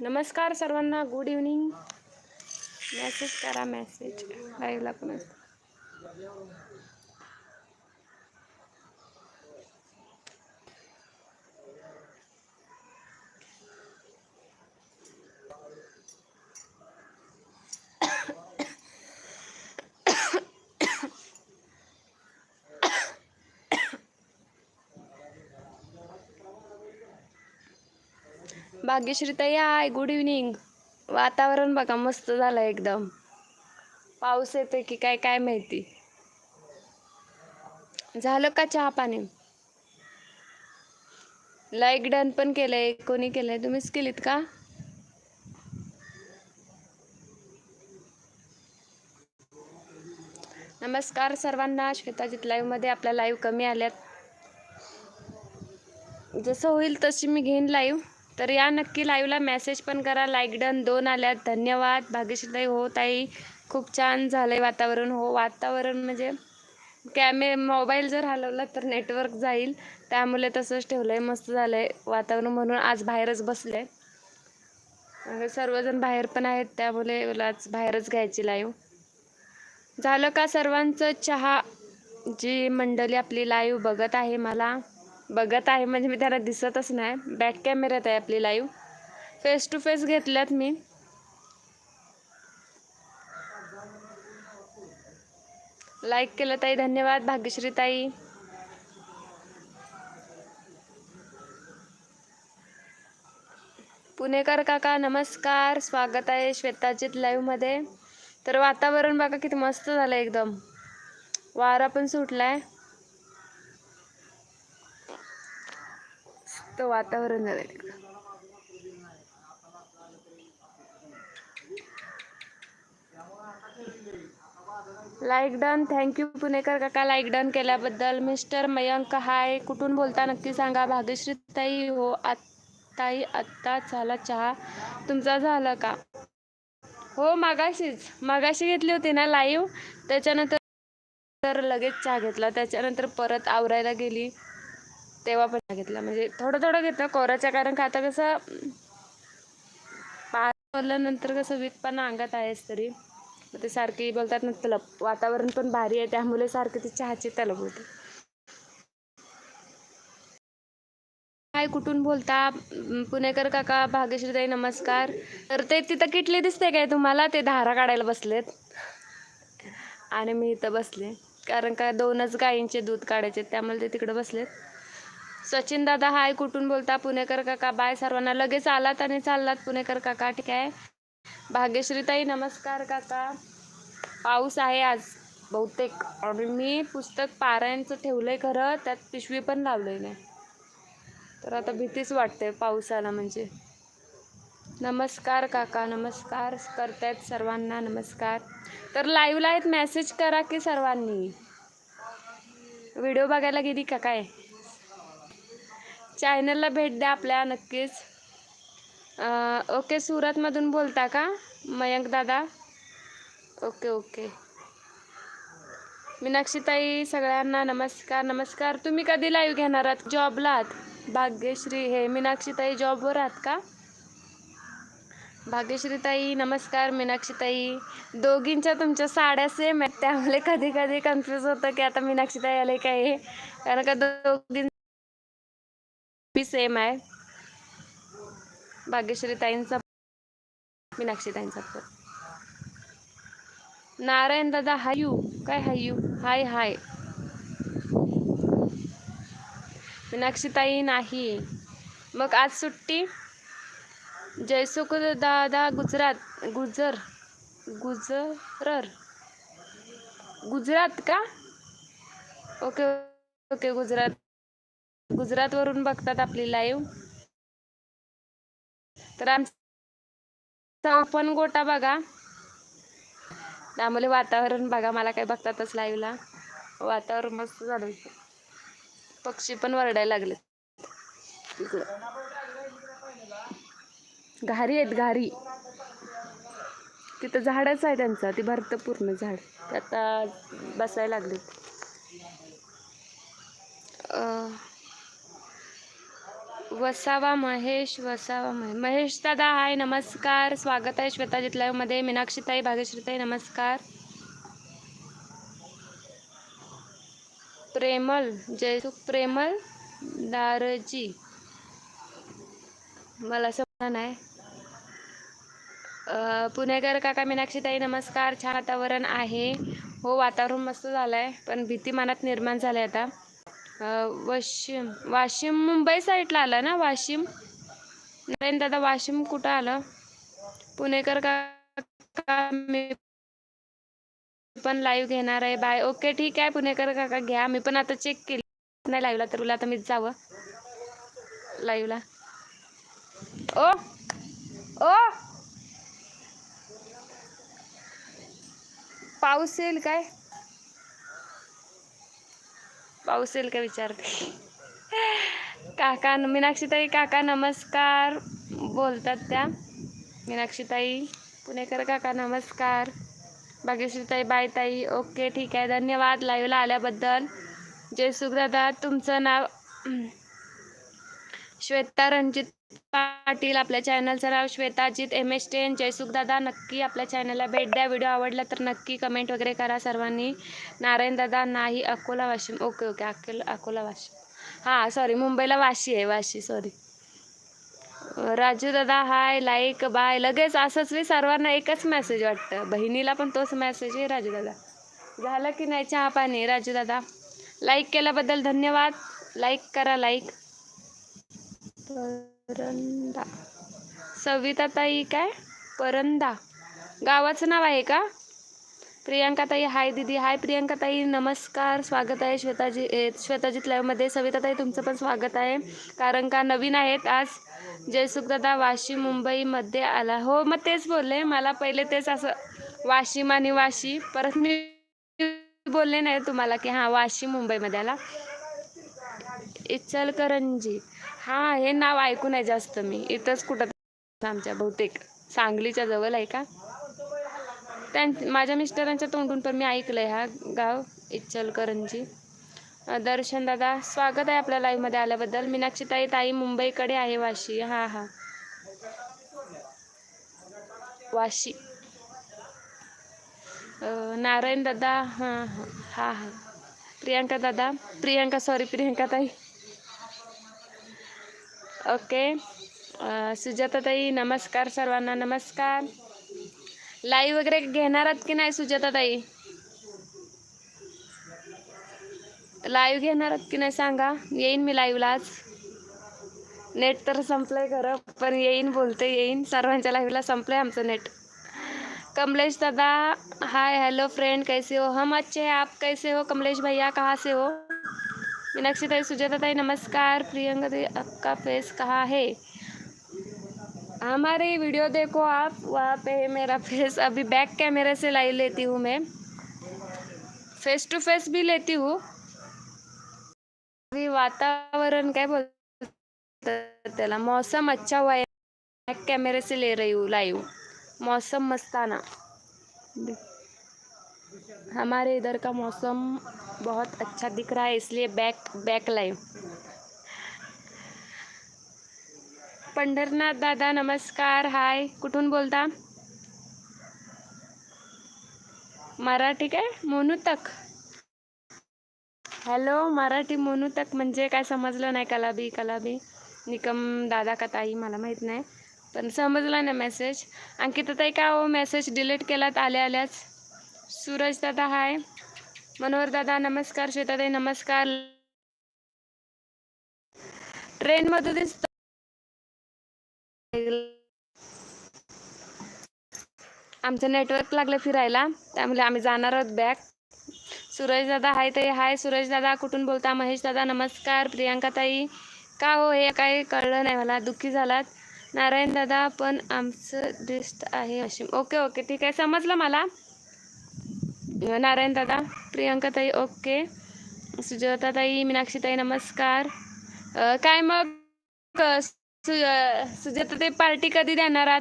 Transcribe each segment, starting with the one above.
नमस्कार सर्वांना good evening message करा मेसेज लाईव्हला पण भाग्यश्री या आय गुड इव्हनिंग वातावरण बघा मस्त झालं एकदम. पाऊस येतोय की काय काय माहिती. झालं का चहा पाणी? लाईक डन पण केलंय कोणी केलंय? तुम्हीच केलीत का? नमस्कार सर्वांना श्वेताजीत लाईव्हमध्ये आपल्या लाईव्ह कमी आल्यात. जसं होईल तशी मी घेईन लाईव्ह तर या नक्की लाईव्हला मेसेज पण करा. लाईक डन दोन आल्यात. धन्यवाद. भाग्यश्रीताई हो ताई. खूप छान झालं आहे वातावरण. हो वातावरण म्हणजे कॅमे मोबाईल जर हलवला तर नेटवर्क जाईल. त्यामुळे तसंच ठेवलं आहे मस्त झालं आहे वातावरण म्हणून. आज बाहेरच बसले. आहे सर्वजण बाहेर पण आहेत. त्यामुळे आज बाहेरच घ्यायची लाईव्ह झालं का सर्वांचं चहा? जी मंडळी आपली लाईव्ह बघत आहे मला. बघत आहे म्हणजे मी त्याला दिसतच नाही. बॅक कॅमेऱ्यात आहे आपली लाईव्ह फेस टू फेस घेतल्यात मी. लाईक केलं ताई धन्यवाद. भाग्यश्री ताई. पुणेकर काका नमस्कार. स्वागत आहे श्वेताजीत लाईव्हमध्ये तर वातावरण बघा किती मस्त झालं एकदम. वारा पण सुटला आहे मस्त वातावरण झालं तिकडं. लाईक डन थँक्यू पुणेकर काका. लाईक डन केल्याबद्दल. मिस्टर मयंक हाय कुठून बोलता नक्की सांगा. भाग्यश्री ताई हो आत आत्ता झाला चहा. तुमचा झाला का? हो मागाशीच. मागाशी घेतली होती ना लाईव्ह त्याच्यानंतर तर लगेच चहा घेतला. त्याच्यानंतर परत आवरायला गेली. तेव्हा पण घेतला म्हणजे थोडं थोडं घेतलं कोराच्या कारण का आता कसं बोलल्यानंतर कसं वीकपणा अंगात आहेच तरी मग ते सारखी बोलतात ना तलप वातावरण पण भारी आहे त्यामुळे सारखी ती चहाची तलप होते. काय कुठून बोलता? पुणेकर काका भाग्यश्रीताई नमस्कार. तर ते तिथं किटली दिसते काय तुम्हाला? ते धारा काढायला बसलेत. आणि मी इथं बसले. कारण का दोनच गायींचे दूध काढायचे त्यामुळे ते तिकडं बसलेत. सचिन दादा हाय कुठून बोलता? पुणेकर काका बाय सर्वांना. लगेच आलात आणि चाललात पुणेकर काका ठीक आहे? भाग्यश्रीताई नमस्कार काका. पाऊस आहे आज बहुतेक. आणि मी पुस्तक पारायणचं आहे खरं त्यात पिशवी पण लावलंय नाही तर आता भीतीच वाटते पावसाला म्हणजे. नमस्कार काका नमस्कार करतायत सर्वांना नमस्कार. तर लाईव्हला आहेत मेसेज करा की सर्वांनी. व्हिडिओ बघायला गेली का काय? चॅनलला भेट द्या आपल्या नक्कीच. ओके सुरतमधून बोलता का? मयंक दादा? Okay okay. मीनाक्षीताई सगळ्यांना नमस्कार नमस्कार. तुम्ही कधी लाईव्ह घेणार आहात? जॉबला आहात? भाग्यश्री हे मीनाक्षीताई जॉबवर आहात का? भाग्यश्रीताई नमस्कार मीनाक्षीताई. दोघींच्या तुमच्या साड्या सेम आहेत. त्यामुळे कधी कधी कन्फ्यूज होतं की आता मीनाक्षीताई आले काय हे? कारण का दोघीं सेम आहे. भाग्यश्रीताईंचा मीनाक्षीताईंचा पण नारायण दादा हायू काय हायू हाय हाय मीनाक्षीताई नाही. मग आज सुट्टी? जयसुख दादा गुजरात गुजर गुजरर. गुजरात का? Okay okay Gujarat. गुजरातवरून बघतात आपली लाईव्ह तर आमचा ओपन गोटा बघा. त्यामुळे वातावरण बघा मला काय बघतातच लाईव्हला वातावरण मस्त झालं. पक्षी पण वरडायला लागले घारी आहेत घारी. तिथं झाडच आहे त्यांचं ती भरतं पूर्ण झाड. ते आता बसायला लागलेत. अं, वसावा महेश वसावा महेश. महेश दादा हाय नमस्कार. स्वागत आहे श्वेताजित लाईव्हमध्ये मीनाक्षीताई भाग्यश्रीताई नमस्कार. प्रेमल जयसुख प्रेमल दारजी. मला समजा नाही. आहे पुणेकर काका मीनाक्षीताई नमस्कार. छान वातावरण आहे. हो वातावरण मस्त झालं आहे पण भीती मनात निर्माण झालं आहे आता. वाशिम वाशिम मुंबई साईडला आलं ना वाशिम? नाही दादा वाशिम कुठं आलं? पुणेकर काका मी पण लाईव्ह घेणार आहे. बाय ओके ठीक आहे. पुणेकर काका घ्या. मी पण आता चेक केली. नाही लाईव्हला तर तुला आता मीच जावं. लाईव्हला ओ! ओ! पाऊस येईल काय? पाऊस येईल का विचारते काका मीनाक्षीताई काका नमस्कार. बोलतात त्या. मीनाक्षीताई पुणेकर काका नमस्कार. भाग्यश्रीताई बायताई ओके ठीक आहे. धन्यवाद लाईव्हला आल्याबद्दल. जय सुखदादा तुमचं नाव श्वेता रणजित पाटील आपल्या चॅनलचं नाव श्वेताजित एम एस टेन जयसुखदादा नक्की आपल्या चॅनलला भेट द्या. व्हिडिओ आवडला तर नक्की कमेंट वगैरे करा सर्वांनी. नारायण दादा नाही Akola Washim. Okay okay Akola Akola Washim. हां सॉरी मुंबईला वाशी आहे वाशी सॉरी राजू दादा हाय लाईक बाय लगेच असंच मी सर्वांना एकच मेसेज वाटतं. बहिणीला पण तोच मेसेज आहे राजू दादा. झालं की नाही चहा पाणी राजू दादा? लाईक केल्याबद्दल धन्यवाद. लाईक करा लाईक परंदा. सविता ताई काय? परंदा. गावाचं नाव आहे का? प्रियांकाताई हाय दीदी. हाय प्रियांकाताई नमस्कार. स्वागत आहे श्वेताजी ए, श्वेताजीत लाईव्हमध्ये सविता ताई तुमचं पण स्वागत आहे. कारण का नवीन आहेत आज. जयसुखदादा वाशिम मुंबईमध्ये आला. हो मग तेच बोलले. मला पहिले तेच असं वाशिम आणि वाशी. परत मी बोलले नाही तुम्हाला की हां वाशिम मुंबईमध्ये आला. इचलकरंजी. हां हे नाव ऐकून आहे जास्त मी. इथंच कुठं आमच्या बहुतेक सांगलीच्या जवळ आहे का? त्यां माझ्या मिस्टरांच्या तोंडून पण मी ऐकलं आहे हा गाव इचलकरंजी. दर्शन दादा स्वागत आहे आपल्या लाईव्हमध्ये आल्याबद्दल. मीनाक्षी ताई ताई मुंबईकडे आहे वाशी. हां हां. वाशी. नारायण दादा हां हां. हां हां. प्रियांका दादा. प्रियांका सॉरी प्रियांका ताई ओके. सुजाताताई नमस्कार सर्वांना नमस्कार. लाईव्ह वगैरे घेणार आहात की नाही सुजाताताई? लाईव्ह घेणार आहात की नाही सांगा? येईन मी लाईव्हला आज. नेट तर संपलंय खरं पण येईन बोलते येईन. सर्वांच्या लाईव्हला संपलंय आमचं नेट कमलेश दादा हाय हेलो फ्रेंड कैसे हो? हम अच्छे हैं आप कैसे हो? कमलेश भैया कहाँ से हो? मीनाक्षी ताई, सुजाता ताई, नमस्कार। प्रियंका ताई आपका फेस कहाँ है? हमारे वीडियो देखो आप, वहाँ पे मेरा फेस। अभी बैक कैमरे से लाइव लेती हूँ मैं। फेस टू फेस भी लेती हूँ। अभी वातावरण काय बोलतात त्याला मौसम अच्छा हुआ है। बैक कैमरे से ले रही हूँ लाइव मौसम मस्ताना। हमारे इधर का मौसम बहुत अच्छा दिख रहा है इसलिए बैक बैक लाइव पंढरनाथ दादा नमस्कार. हाय कुठून बोलता? मराठी काय? मोनूतक हॅलो मराठी मोनूतक म्हणजे काय समजलं नाही कलाबी कलाबी निकम दादा का ताई मला माहीत नाही. पण समजला नाही मेसेज अंकिता ताई का हो मेसेज डिलीट केलात आल्या आल्याच सूरज दादा हाय. मनोहर दादा नमस्कार. श्वेताताई नमस्कार. ट्रेनमध्ये दिसत आमचं नेटवर्क लागलं फिरायला त्यामुळे आम्ही जाणार आहोत बॅक. सूरज दादा हाय ताई. हाय सूरज दादा. कुठून बोलता? महेश दादा नमस्कार. प्रियांका ताई का हो? हे काही कळलं नाही मला. दुःखी झालात. नारायण दादा पण आमचं डिस्ट आहे. अशी ओके ओके. ठीक आहे. समजलं मला? नारायण दादा प्रियांका ताई ओके. सुजाता ताई मीनाक्षी ताई नमस्कार काय मग? सु अ, सुजाता ताई पार्टी कधी देणार आहात?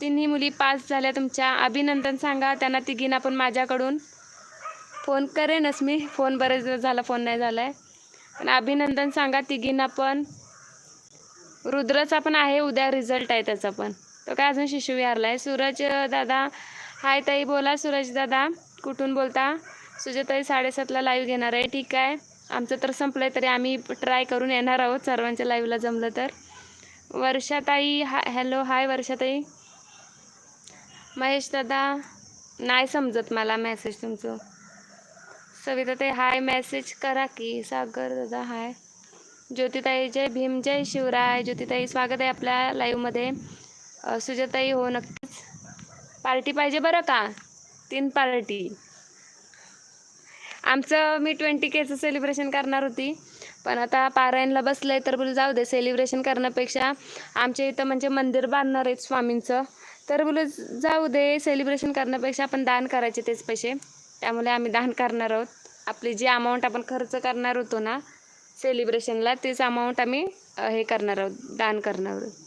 तिन्ही मुली पास झाल्या तुमच्या. अभिनंदन सांगा त्यांना तिघींना पण माझ्याकडून. फोन करेनच मी. फोन बरेच दिवस झाला फोन नाही झाला आहे पण अभिनंदन सांगा तिघींना पण. रुद्रचा पण आहे उद्या रिझल्ट आहे त्याचा पण. तो काय अजून शिशुविहारला आहे सूरज दादा. हाय ताई बोला. सूरज दादा. कुठून बोलता? सुजाताई साडेसातला लाईव्ह घेणार आहे. ठीक आहे. आमचं तर संपलं आहे तरी आम्ही ट्राय करून येणार आहोत सर्वांच्या लाईव्हला जमलं तर. वर्षाताई हा हॅलो हाय वर्षाताई. महेश दादा नाही समजत मला मेसेज तुमचं. सविता ताई हाय मेसेज करा की. सागर दादा हाय ज्योतिताई जय भीम जय शिवराय. ज्योतिताई स्वागत आहे आपल्या लाईव्हमध्ये सुजाताई हो नक्कीच. पार्टी पाहिजे बरं का? तीन पार्टी. आमचं मी ट्वेंटी केचं सेलिब्रेशन करणार होती. पण आता पारायणला बसलं आहे तर बोलू जाऊ दे सेलिब्रेशन करण्यापेक्षा आमच्या इथं म्हणजे मंदिर बांधणार आहेत स्वामींचं. तर बोलू जाऊ दे सेलिब्रेशन करण्यापेक्षा आपण दान करायचे तेच पैसे. त्यामुळे आम्ही दान करणार आहोत. आपली जी अमाऊंट आपण खर्च करणार होतो ना सेलिब्रेशनला तेच अमाऊंट आम्ही हे करणार आहोत दान करणार आहोत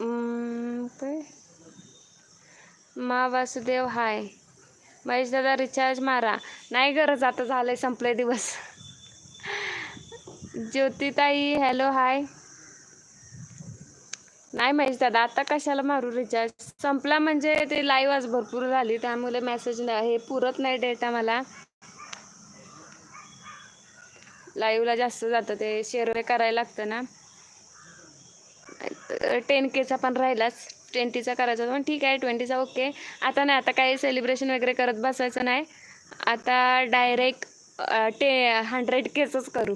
अं, काय मा वासुदेव हाय. महेश दादा रिचार्ज मारा. नाही गरज आता झालंय संपले दिवस. ज्योतिताई हॅलो हाय नाही महेश दादा आता कशाला मारू रिचार्ज संपला म्हणजे ते लाईव्ह आज भरपूर झाली त्यामुळे मेसेज हे पुरत नाही डेटा मला. लाईव्हला जास्त जातं ते शेअर करायला लागतं ना. टेन केचा पण राहिलाच. ट्वेंटीचा करायचा होता. पण ठीक आहे ट्वेंटीचा ओके. आता नाही आता काही सेलिब्रेशन वगैरे करत बसायचं नाही. आता डायरेक्ट टे हंड्रेड केचंच करू.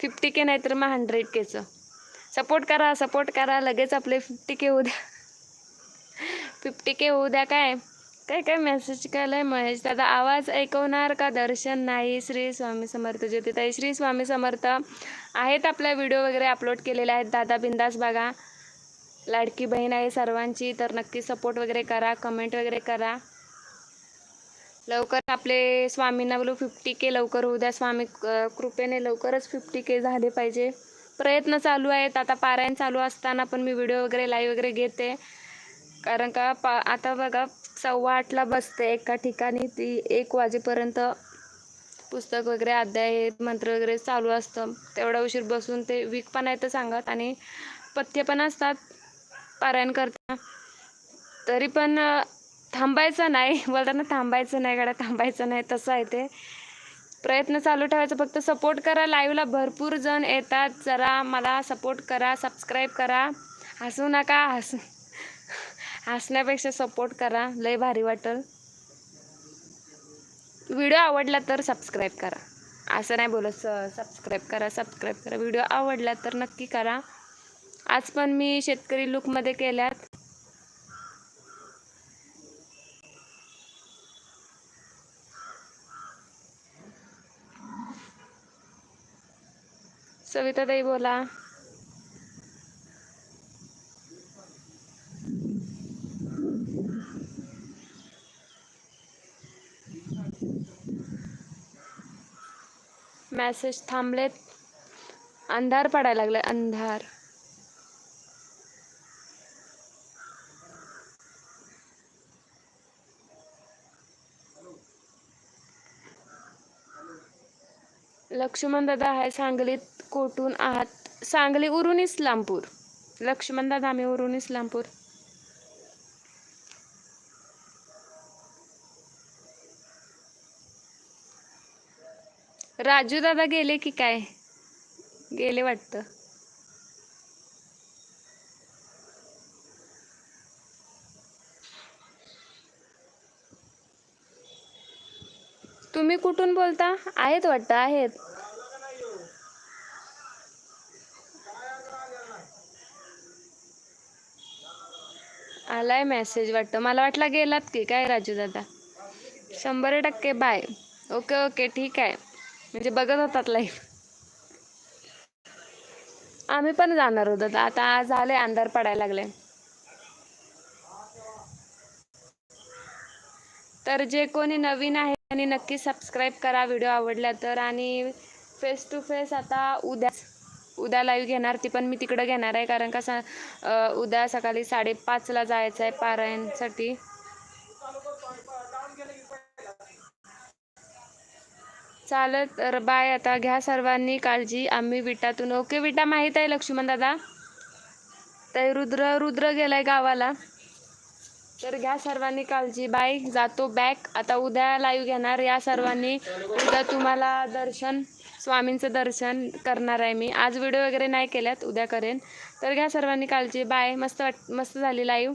फिफ्टी के नाही तर मग हंड्रेड केचं सपोर्ट करा सपोर्ट करा. लगेच आपले फिफ्टी के होऊ द्या. फिफ्टी के होऊ द्या काय? काय काय मेसेज केलं आहे महेश दादा? आवाज ऐकवणार का दर्शन? नाही श्री स्वामी समर्थ ज्योतिताई. श्री स्वामी समर्थ आहेत आपल्या व्हिडिओ वगैरे अपलोड केलेले आहेत. दादा बिंदास बघा. लाडकी बहीण आहे सर्वांची तर नक्की सपोर्ट वगैरे करा कमेंट वगैरे करा. लवकर आपले स्वामींना बोलू फिफ्टी के लवकर होऊ द्या. स्वामी कृपेने लवकरच फिफ्टी के झाले पाहिजे. प्रयत्न चालू आहेत. आता पारायण चालू असताना पण मी व्हिडिओ वगैरे लाईव्ह वगैरे घेते. कारण का पा आता बघा सव्वा आठला बसते एका ठिकाणी. ती एक वाजेपर्यंत पुस्तक वगैरे अध्याय मंत्र वगैरे चालू असतं. तेवढा उशीर बसून ते वीक पण आहे तर सांगत. आणि पथ्य पण असतात. पारायण करताना तरी पण थांबायचं नाही. बोलताना थांबायचं नाही गाड्या थांबायचं नाही. तसं आहे ते. प्रयत्न चालू ठेवायचा. फक्त सपोर्ट करा. लाईव्हला भरपूर जण येतात. जरा मला सपोर्ट करा. सबस्क्राईब करा. हसू नका. हसू हसण्यापेक्षा सपोर्ट करा. लय भारी वाटेल. व्हिडिओ आवडला तर सबस्क्राईब करा. असं नाही बोलत सबस्क्राईब करा सबस्क्राईब करा. व्हिडिओ आवडला तर नक्की करा. आज पण मी शेतकरी लुकमध्ये केल्यात. सविताताई बोला. मॅसेज थांबलेत. अंधार पडायला लागलाय अंधार. लक्ष्मण दादा आहे सांगलीत. कोठून आहात? सांगली उरून इस्लामपूर. लक्ष्मण दादा आम्ही उरून इस्लामपूर. राजू दादा गेले की काय? गेले वाटतं. तुम्ही कुठून बोलता? आहेत वाटतं आहेत. आलाय मेसेज वाटतं. मला वाटलं गेलात की काय राजू दादा शंभर टक्के बाय ओके ओके ठीक आहे. म्हणजे बघत होतात लाईव्ह आम्ही पण जाणार होतो आता आता झाले अंधार पडायला लागले. तर जे कोणी नवीन आहे आणि नक्की सबस्क्राईब करा व्हिडिओ आवडला तर. आणि फेस टू फेस आता उद्या उद्या लाईव्ह घेणार ती पण मी तिकडं घेणार आहे. कारण का सा उद्या सकाळी साडेपाचला जायचं आहे पारायणसाठी. चालत तर बाय आता. घ्या सर्वांनी काळजी. आम्ही विटातून ओके विटा माहीत आहे लक्ष्मण दादा? तर रुद्र रुद्र गेलाय गावाला. तर घ्या सर्वांनी काळजी बाय जातो बॅक आता उद्या लाईव्ह घेणार. या सर्वांनी उद्या तुम्हाला दर्शन स्वामींचं दर्शन करणार आहे मी. आज व्हिडिओ वगैरे नाही केल्यात उद्या करेन. तर घ्या सर्वांनी काळजी बाय. मस्त वाट मस्त झाली लाईव्ह